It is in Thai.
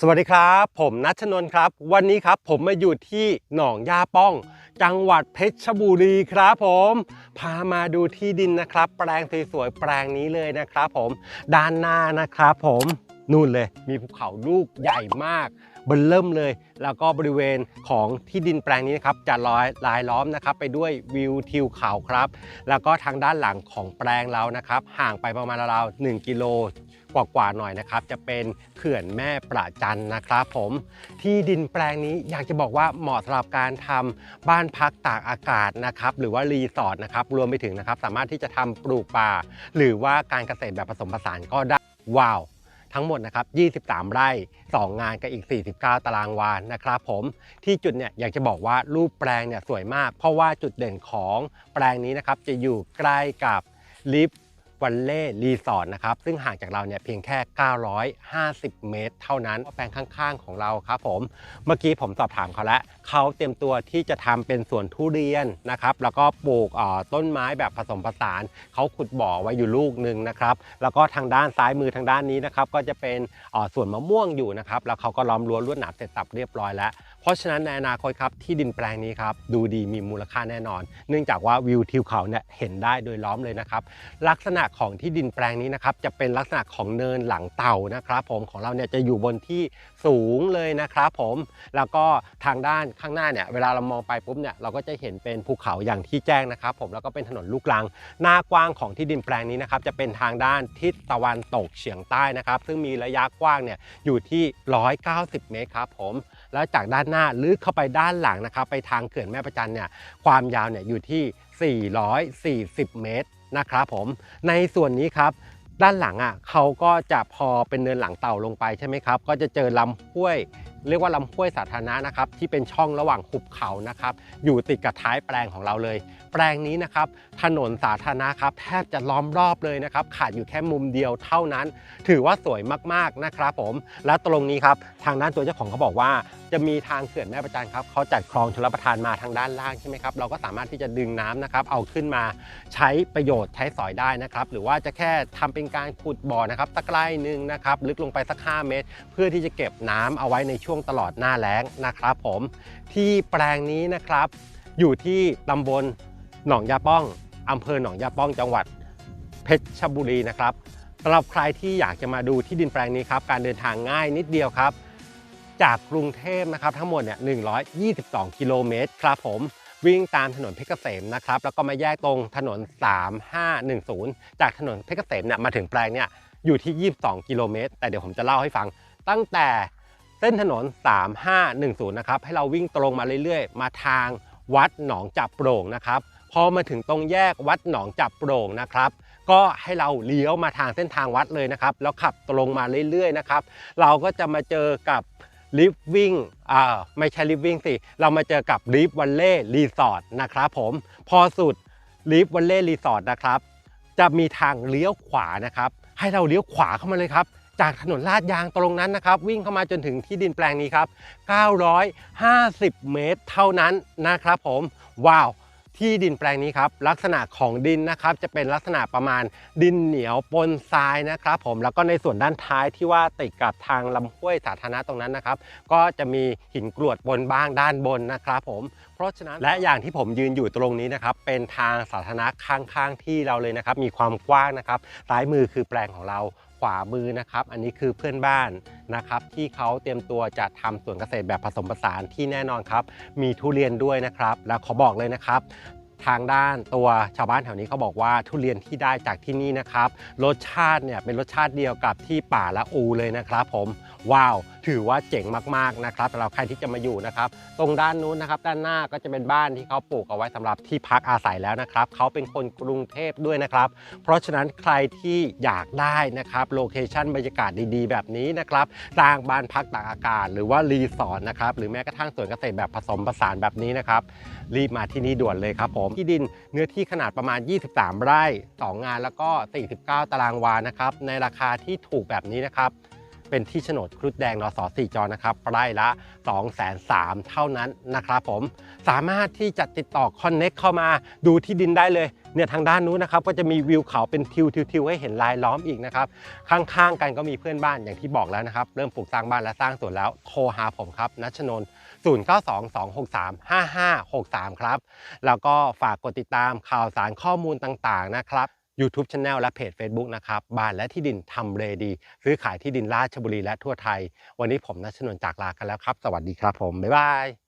สวัสดีครับ ผมนัชนนท์ครับ วันนี้ครับผมมาอยู่ที่หนองยาป้อง จังหวัดเพชรบุรีครับผม พามาดูที่ดินนะครับ แปลงสวยๆแปลงนี้เลยนะครับผม ด้านหน้านะครับผม นู่นเลย มีภูเขาลูกใหญ่มากบิ่มเริ่มเลย แล้วก็บริเวณของที่ดินแปลงนี้นะครับจะลอยลายล้อมนะครับไปด้วยวิวทิวเขาครับ แล้วก็ทางด้านหลังของแปลงเรานะครับ ห่างไปประมาณราวๆ1กิโลกว่าๆหน่อยนะครับ จะเป็นเขื่อนแม่ประจันนะครับผมที่ดินแปลงนี้อยากจะบอกว่าเหมาะสำหรับการทำบ้านพักตากอากาศนะครับ หรือว่ารีสอร์ทนะครับรวมไปถึงนะครับ สามารถที่จะทำปลูกป่า หรือว่าการเกษตรแบบผสมผสานก็ได้ว้าว ทั้งหมดนะครับ 23 ไร่ 2 งานกับอีก 49 ตารางวานะครับผมที่จุดเนี่ยอยากจะบอกว่ารูปแปลงเนี่ยสวยมาก เพราะว่าจุดเด่นของแปลงนี้นะครับจะอยู่ใกล้กับลิฟ วันเล่รีสอร์ทนะครับซึ่งห่างจากเราเนี่ยเพียงแค่ 950 เมตร เท่านั้นแปลงข้างๆของเราครับผม เมื่อกี้ผมสอบถามเขาแล้วเขาเตรียมตัวที่จะทำเป็นสวนทุเรียนนะครับแล้วก็ปลูกต้นไม้แบบผสมผสานเขาขุดบ่อไว้อยู่ลูกหนึ่งนะครับแล้วก็ทางด้านซ้ายมือทางด้านนี้นะครับก็จะเป็นสวนมะม่วงอยู่นะครับแล้วเขาก็ล้อมรั้วลวดหนามเสร็จสับเรียบร้อยแล้ว ราะฉะนั้นในอนาคตครับที่ดินแปลงนี้ครับดูดีมีมูลค่าแน่นอน เนื่องจากว่าวิวทิวเขาเนี่ยเห็นได้โดยล้อมเลยนะครับลักษณะของที่ดินแปลงนี้นะครับจะเป็นลักษณะของเนินหลังเต่านะครับ ผมของเราเนี่ยจะอยู่บนที่สูงเลยนะครับผมแล้วก็ทางด้านข้างหน้าเนี่ยเวลาเรามองไปปุ๊บเนี่ยเราก็จะเห็นเป็นภูเขาอย่างที่แจ้งนะครับ ผมแล้วก็เป็นถนนลูกรัง หน้ากว้างของที่ดินแปลงนี้นะครับจะเป็นทางด้านทิศตะวันตกเฉียงใต้นะครับ ซึ่งมีระยะกว้างเนี่ยอยู่ที่ 190 เมตรครับผม แล้วจากด้านหน้าลึกเข้าไปด้านหลังนะครับ ไปทางเขื่อนแม่ประจันเนี่ยความยาวเนี่ยอยู่ที่ 440 เมตรนะครับผมในส่วนนี้ครับด้านหลังอะเขาก็จะพอเป็นเนินหลังเต่าลงไปใช่ไหมครับ ก็จะเจอลำห้วยเรียกว่าลำห้วยสาธารณะนะครับ ที่เป็นช่องระหว่างหุบเขานะครับ อยู่ติดกับท้ายแปลงของเราเลย แปลงนี้นะครับ ถนนสาธารณะครับแทบจะล้อมรอบเลยนะครับ ขาดอยู่แค่มุมเดียวเท่านั้น ถือว่าสวยมากๆนะครับผม และตรงนี้ครับ ทางด้านตัวเจ้าของเขาบอกว่า จะมีทางเขื่อนแม่ประจันครับเขาจัดคลองชลประทานมาทางด้านล่างใช่ไหมครับ เราก็สามารถที่จะดึงน้ำนะครับ เอาขึ้นมาใช้ประโยชน์ใช้สอยได้นะครับ หรือว่าจะแค่ทำเป็นการขุดบ่อนะครับตะไร่หนึ่งนะครับ ลึกลงไปสัก 5 เมตร เพื่อที่จะเก็บน้ำเอาไว้ในช่วงตลอดหน้าแล้งนะครับผมที่แปลงนี้นะครับ อยู่ที่ตำบลหนองยาป้องอำเภอหนองยาป้องจังหวัดเพชรบุรีนะครับสำหรับใครที่อยากจะมาดูที่ดินแปลงนี้ครับ การเดินทางง่ายนิดเดียวครับ จากกรุงเทพนะครับทั้งหมดเนี่ย122 กิโลเมตรครับผมวิ่งตามถนนเพชรเกษมนะครับ แล้วก็มาแยกตรงถนน 3510 จากถนนเพชรเกษมเนี่ยมาถึงแปลงเนี่ยอยู่ที่ 22 กิโลเมตร แต่เดี๋ยวผมจะเล่าให้ฟังตั้งแต่ เส้นถนน 3510 นะครับ ให้เราวิ่งตรงมาเรื่อยๆ มาทางวัดหนองจับโปร่งนะครับ พอมาถึงตรงแยกวัดหนองจับโปร่งนะครับ ก็ให้เราเลี้ยวมาทางเส้นทางวัดเลยนะครับ แล้วขับตรงมาเรื่อยๆ นะครับ เราก็จะมาเจอกับลิฟวิ่งอ่าไม่ใช่ลิฟวิ่งสิ เรามาเจอกับลิฟวันเล่รีสอร์ทนะครับผม พอสุดลิฟวันเล่รีสอร์ทนะครับ จะมีทางเลี้ยวขวานะครับ ให้เราเลี้ยวขวาเข้ามาเลยครับ จากถนนลาดยางตรงนั้นนะครับ วิ่งเข้ามาจนถึงที่ดินแปลงนี้ครับ 950 เมตรเท่านั้นนะครับผม ว้าวที่ดินแปลงนี้ครับลักษณะของดินนะครับจะเป็นลักษณะประมาณดินเหนียวปนทรายนะครับผมแล้วก็ในส่วนด้านท้ายที่ว่าติดกับทางลำห้วยสาธารณะตรงนั้นนะครับ ก็จะมีหินกรวดบนบ้างด้านบนนะครับผม เพราะฉะนั้นและอย่างที่ผมยืนอยู่ตรงนี้นะครับเป็นทางสาธารณะข้างๆที่เราเลยนะครับ มีความกว้างนะครับซ้ายมือคือแปลงของเราขวามือนะครับ อันนี้คือเพื่อนบ้านนะครับ ที่เขาเตรียมตัวจะทำสวนเกษตรแบบผสมผสานที่แน่นอนครับ มีทุเรียนด้วยนะครับ แล้วขอบอกเลยนะครับ ทางด้านตัวชาวบ้านแถวนี้เขาบอกว่าทุเรียนที่ได้จากที่นี่นะครับ รสชาติเนี่ยเป็นรสชาติเดียวกับที่ป่าละอูเลยนะครับ ผมว้าว ถือว่าเจ๋งมากๆนะครับสำหรับใครที่จะมาอยู่นะครับ ตรงด้านนู้นนะครับ ด้านหน้าก็จะเป็นบ้านที่เขาปลูกเอาไว้สำหรับที่พักอาศัยแล้วนะครับเขาเป็นคนกรุงเทพด้วยนะครับ เพราะฉะนั้นใครที่อยากได้นะครับโลเคชั่นบรรยากาศดีๆ แบบนี้นะครับสร้างบ้านพักตากอากาศ หรือว่ารีสอร์ทนะครับหรือแม้กระทั่งสวนเกษตรแบบผสมผสานแบบนี้นะครับรีบมาที่นี่ด่วนเลยครับผมที่ดินเนื้อที่ขนาดประมาณ 23 ไร่ 2 งานแล้วก็ 49 ตารางวานะครับในราคาที่ถูกแบบนี้นะครับ เป็นที่โฉนดครุฑแดงนส4จอนะครับไร่ละ 2 3 0 0 0เท่านั้นนะครับผมสามารถที่จะติดต่อคอนเน็กเข้ามาดูที่ดินได้เลยเนี่ยทางด้านนู้นนะครับก็จะมีวิวเขาเป็นทิวทิวทิวให้เห็นลายล้อมอีกนะครับข้างๆกันก็มีเพื่อนบ้านอย่างที่บอกแล้วนะครับ เริ่มปลูกสร้างบ้านและสร้างสวนแล้วโทรหาผมครับนัชนนท์0922635563 ครับ แล้วก็ฝากกดติดตามข่าวสารข้อมูลต่างๆนะครับ YouTube Channel และเพจ Facebook นะครับบ้านและที่ดินทำเลดี ซื้อขายที่ดินราชบุรีและทั่วไทย วันนี้ผมนัชนนท์จากลากันแล้วครับ สวัสดีครับผม บ๊ายบาย